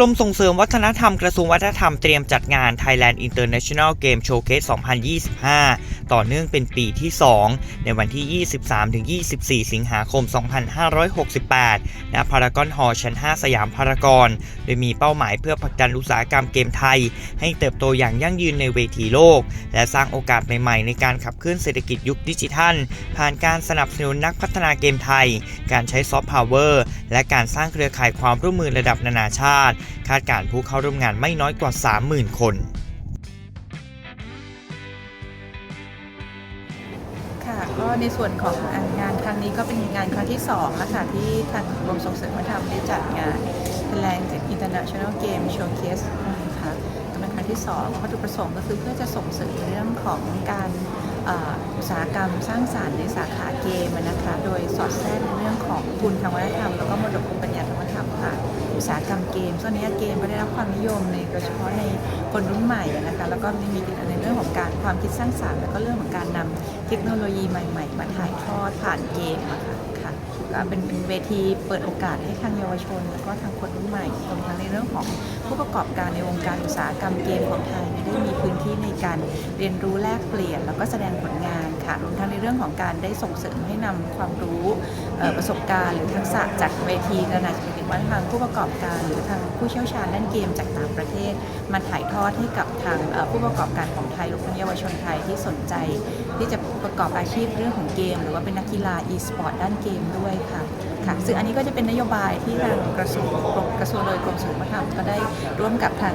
รมส่งเสริมวัฒนธรรมกระทรวงวัฒนธรรมเตรียมจัดงาน Thailand International Game Showcase 2025 ต่อเนื่องเป็นปีที่ 2 ในวันที่ 23-24 สิงหาคม 2568 ณ พารากอนฮอลล์ชั้น 5 สยามพารากอน โดยมีเป้าหมายเพื่อผลักดันอุตสาหกรรมเกมไทย ให้เติบโตอย่างยั่งยืนในเวทีโลก และสร้างโอกาสใหม่ๆ ในการขับเคลื่อนเศรษฐกิจยุคดิจิทัล ผ่านการสนับสนุนนักพัฒนาเกมไทย การใช้ซอฟต์พาวเวอร์ และการสร้างเครือข่ายความร่วมมือระดับนานาชาติคาดการผู้เข้าร่วมงานไม่น้อยกว่า 30,000 คนค่ะก็ในส่วนของงานครั้งนี้ก็เป็นงานครั้งที่2แล้วค่ะที่ทางกรมส่งเสริมวัฒนธรรมได้จัดงาน Thailand International Game Showcase นะคะก็เป็นครั้งที่2วัตถุประสงค์ก็คือเพื่อจะส่งเสริมเรื่องของการอุตสาหกรรมสร้างสารรค์ในสาขาเกมนะคะโดยสอดแทรกในเรื่องของทุนทางวัฒนธรรมแล้วก็มรดก อุตสาหกรรมเกมส่วนนี้เกมก็ได้รับความนิยมในโดยเฉพาะในคนรุ่นใหม่นะคะแล้วก็มีในเรื่องของการความคิดสร้างสรรค์ แล้วก็เรื่องของการนำเทคโนโลยีใหม่ ๆ มาถ่ายทอดผ่านเกมอะค่ะค่ะก็เป็นเวทีเปิดโอกาสให้ทางเยาวชน แล้วก็ทางคนรุ่นใหม่รวมทั้งในเรื่องของผู้ประกอบการในวงการอุตสาหกรรมเกมของไทยได้มีพื้นที่ในการเรียนรู้แลกเปลี่ยน แล้วก็แสดงผลงานค่ะรวมทั้งในเรื่องของการได้ส่งเสริมให้นำความรู้ ประสบการณ์หรือทักษะจากเวทีนานาชาติว่าทางผู้ประกอบการ หรือทางผู้เชี่ยวชาญด้านเกมจากต่างประเทศ มาถ่ายทอดให้กับทางผู้ประกอบการของไทยหรวมทั้เยาวชนไทยที่สนใจ ที่จะประกอบอาชีพเรื่องของเกม หรือว่าเป็นนักกีฬา e-sport ด้านเกมด้วยค่ะค่ะซึ่งอันนี้ก็จะเป็นนโยบายที่ทางกระทรวงกระทรวงโดยกรมศิลปธรรมก็ได้ร่วมกับทาง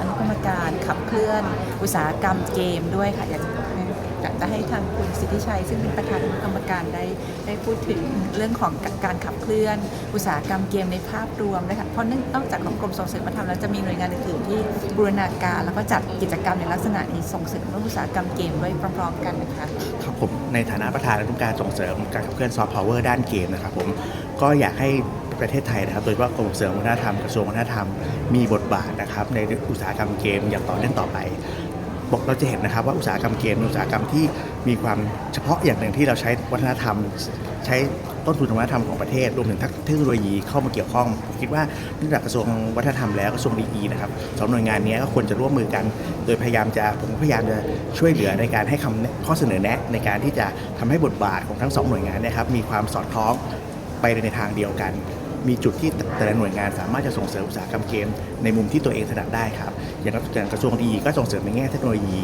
อนุกรรมการขับเคลื่อน อุตสาหกรรมเกมด้วยค่ะอยากจะ ให้ทางคุณสิทธิชัย ซึ่งเป็นประธานกรรมการได้ได้พูดถึงเรื่องของการขับเคลื่อน อุตสาหกรรมเกมในภาพรวมด้วยค่ะเพราะเนื่องนอกจากของกรมส่งเสริมวัฒนธรรมแล้วจะมีหน่วยงานอื่นๆที่บูรณาการ แล้วก็จัดกิจกรรมในลักษณะนี้ส่งเสริมเรื่องอุตสาหกรรมเกมด้วยพร้อมๆกันนะคะครับผมในฐานะประธานอนุกรรมการส่งเสริมการขับเคลื่อนซอฟต์พาวเวอร์ด้านเกมนะครับผมก็อยากให้ประเทศไทยนะครับ โดยเฉพาะกรมส่งเสริมวัฒนธรรมกระทรวงวัฒนธรรมมีบทบาทนะครับในอุตสาหกรรมเกมอย่างต่อเนื่องต่อไป บอกเราจะเห็นนะครับว่าอุตสาหกรรมเกมอุตสาหกรรมที่มีความเฉพาะอย่างหนึ่งที่เราใช้วัฒนธรรม ใช้ต้นทุนวัฒนธรรมของประเทศรวมถึงเทคโนโลยีเข้ามาเกี่ยวข้องผมคิดว่าเนื่องจากกระทรวงวัฒนธรรมแล้วกระทรวงดีนะครับสองหน่วยงานนี้ก็ควรจะร่วมมือกัน โดยพยายามจะผมพยายามจะช่วยเหลือในการให้คำข้อเสนอแนะในการที่จะทำให้บทบาทของทั้งสองหน่วยงานนะครับมีความสอดคล้องไปในทางเดียวกัน มีจุดที่แต่ละหน่วยงานสามารถจะส่งเสริมอุตสาหกรรมเกม ในมุมที่ตัวเองถนัดได้ครับ อย่างกระทรวงดีก็ส่งเสริมในแง่เทคโนโลยี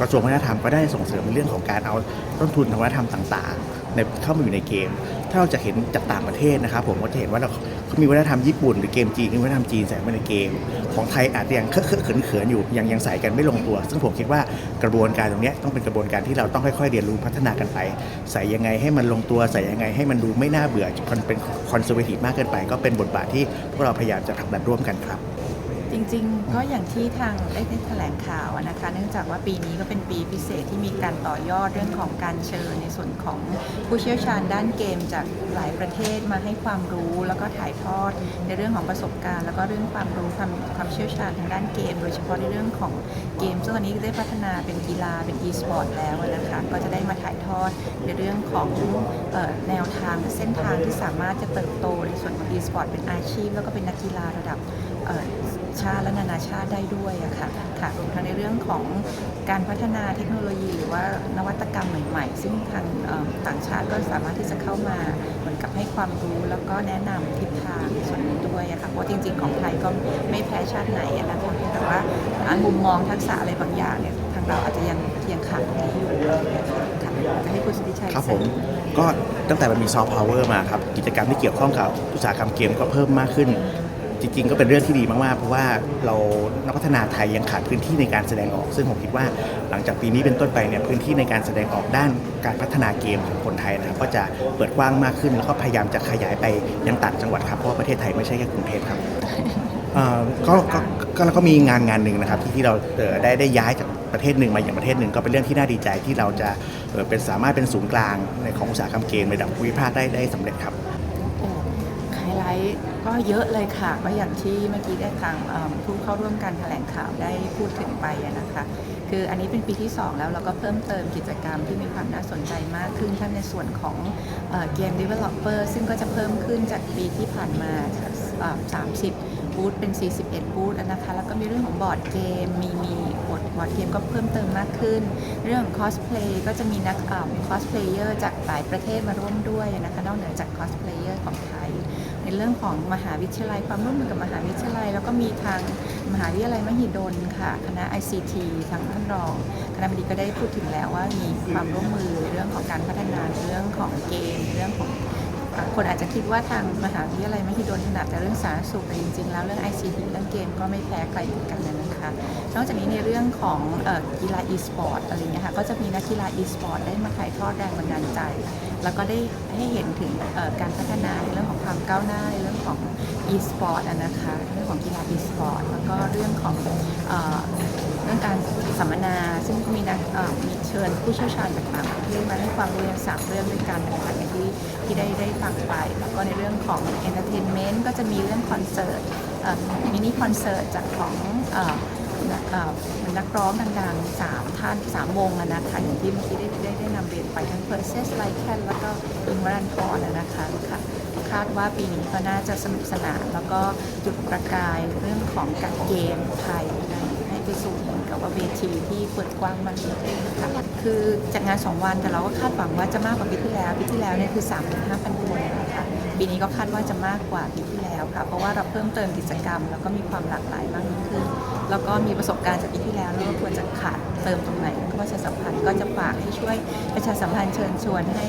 กระทรวงวัฒนธรรมก็ได้ส่งเสริมในเรื่องของการเอาต้นทุนทางวัฒนธรรมต่างๆในเข้ามาอยู่ในเกม ถ้าเราจะเห็นจากต่างประเทศนะครับผมก็จะเห็นว่าเราเขามีวัฒนธรรมญี่ปุ่นหรือเกมจีนมีวัฒนธรรมจีนใส่มาในเกม ของไทยอาจจะยังเคอะเคอะเขินเขินๆอยู่ยังยังใส่กันไม่ลงตัว ซึ่งผมคิดว่ากระบวนการตรงนี้ต้องเป็นกระบวนการที่เราต้องค่อยๆเรียนรู้พัฒนากันไป ใส่ยังไงให้มันลงตัวใส่ยังไงให้มันดูไม่น่าเบื่อมันเป็นคอนเซอร์เวทีฟมากเกินไป ก็เป็นบทบาทที่พวกเราพยายามจะทำกันร่วมกันครับ จริงๆ ก็อย่างที่ทางได้แถลงข่าวนะคะ เนื่องจากว่าปีนี้ก็เป็นปีพิเศษที่มีการต่อยอดเรื่องของการเชิญในส่วนของผู้เชี่ยวชาญด้านเกมจากหลายประเทศมาให้ความรู้แล้วก็ถ่ายทอดในเรื่องของประสบการณ์ แล้วก็เรื่องความรู้ความความเชี่ยวชาญทางด้านเกม โดยเฉพาะในเรื่องของเกมซึ่งตอนนี้ได้พัฒนาเป็นกีฬาเป็น e-sport แล้วนะคะก็จะได้มาถ่ายทอดในเรื่องของแนวทางเส้นทางที่สามารถจะเติบโตในส่วนของ e-sport เป็นอาชีพ แล้วก็เป็นนักกีฬาระดับเชาติและนานาชาติได้ด้วยอะค่ะค่ะรวมทั้งในเรื่องของการพัฒนาเทคโนโลยีหรือว่านวัตกรรมใหม่ๆ ซึ่งทางต่างชาติก็สามารถที่จะเข้ามาเหมือนกับให้ความรู้แล้วก็แนะนำทิศทางส่วนนี้ด้วยอะค่ะเพราะจริง ๆ ของไทยก็ไม่แพ้ชาติไหนนะคะแต่ว่าอันมุมมองทักษะอะไรบางอย่างเนี่ยทางเราอาจจะยังยังขาดตรงนี้อยู่ค่ะจะให้คุณสุทธิชัยครับผมก็ตั้งแต่มันมีซอฟต์พาวเวอร์มาครับกิจกรรมที่เกี่ยวข้องกับอุตสาหกรรมเกมก็เพิ่มมากขึ้น จริงๆ ก็เป็นเรื่องที่ดีมากๆ เพราะว่าเรานักพัฒนาไทยยังขาดพื้นที่ในการแสดงออก ซึ่งผมคิดว่าหลังจากปีนี้เป็นต้นไปเนี่ยพื้นที่ในการแสดงออกด้านการพัฒนาเกมของคนไทยนะครับก็จะเปิดกว้างมากขึ้น แล้วก็พยายามจะขยายไปยังต่างจังหวัดครับเพราะว่าประเทศไทยไม่ใช่แค่กรุงเทพครับก็ก็ก็แล้วก็มีงานงานหนึ่งนะครับที่ที่เราได้ได้ย้ายจากประเทศหนึ่งมาอย่างประเทศหนึ่งก็เป็นเรื่องที่น่าดีใจที่เราจะเป็นสามารถเป็นศูนย์กลางในของอุตสาหกรรมเกมระดับภูมิภาคได้ได้สำเร็จครับโอ้ไฮไลท์ ก็เยอะเลยค่ะ ก็อย่างที่เมื่อกี้ได้ทางผู้เข้าร่วมการแถลงข่าวได้พูดถึงไปนะคะ คืออันนี้เป็นปีที่ 2 แล้วเราก็เพิ่มเติมกิจกรรมที่มีความน่าสนใจมากขึ้นทั้งในส่วนของเกม developer ซึ่งก็จะเพิ่มขึ้นจากปีที่ผ่านมาเอ่อ30 บูธเป็น 41 บูธนะคะ แล้วก็มีเรื่องของบอร์ดเกม มีมีบอร์ดบอร์ดเกมก็เพิ่มเติมมากขึ้น เรื่องคอสเพลย์ก็จะมีนักคอสเพลเยอร์จากหลายประเทศมาร่วมด้วยนะคะ นอกเหนือจากคอสเพลเยอร์ของไทย เรื่องของมหาวิทยาลัยความร่วมมือกับมหาวิทยาลัย แล้วก็มีทางมหาวิทยาลัยมหิดลค่ะคณะ ICT ทางท่านรอง คณะบดีก็ได้พูดถึงแล้วว่ามีความร่วมมือเรื่องของการพัฒนาเรื่องของเกมเรื่องของคนอาจจะคิดว่าทางมหาวิทยาลัยมหิดลถนัดแต่เรื่องสาธารณสุขแต่จริงๆแล้วเรื่อง ICT เรื่องเกมก็ไม่แพ้ใครเหมือนกันนะ คะนอกจากนี้ในเรื่องของกีฬา e-sport อะไรเงี้ยค่ะก็จะมีนักกีฬา e-sport ได้มาถ่ายทอดแรงบันดาลใจ แล้วก็ได้ให้เห็นถึงการพัฒนาในเรื่องของความก้าวหน้าในเรื่องของ e-sport อะนะคะเรื่องของกีฬา e-sport แล้วก็เรื่องของเรื่องการสัมมนา ซึ่งมีนักมีเชิญผู้เชี่ยวชาญจากต่างประเทศมาให้ความรู้ในสามเรื่องด้วยกันนะคะอย่างที่ที่ได้ได้ฟังไป แล้วก็ในเรื่องของ entertainment ก็จะมีเรื่องคอนเสิร์ตมินิคอนเสิร์ตจากของ นักเอ่อนักร้องดังๆสามท่านสามวงอะนะคะอย่างที่เมื่อกี้ได้ได้ได้นำเรียนไปทั้ง p e r s e s l i k e n แล้วก็อิงวรันทรอะนะคะค่ะคาดว่าปีนี้ก็น่าจะสนุกสนานแล้วก็จุดประกายเรื่องของการเกมไทยให้ไปสู่เหมือนกับว่าเวทีที่เปิดกว้างมากขึ้นค่ะคือจัดงาน 2 วันแต่เราก็คาดหวังว่าจะมากกว่าปีที่แล้วปีที่แล้วเนี่ยคือ 3 5 0 0 0คนนะคะ ปีนี้ก็คาดว่าจะมากกว่าปีที่แล้วค่ะ เพราะว่าเราเพิ่มเติมกิจกรรม แล้วก็มีความหลากหลายมากยิ่งขึ้น แล้วก็มีประสบการณ์จากปีที่แล้วแล้วก็ควรจะขาดเติมตรงไหนก็ประชาสัมพันธ์ก็จะฝากให้ช่วยประชาสัมพันธ์เชิญชวนให้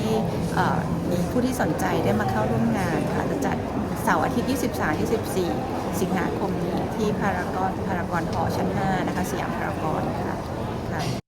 มีผู้ที่สนใจได้มาเข้าร่วมงานค่ะจะจัดเสาร์อาทิตย์ 23 24 สิงหาคมนี้ที่พารากอนพารากอนหอชั้น 5 นะคะสยามพารากอนค่ะ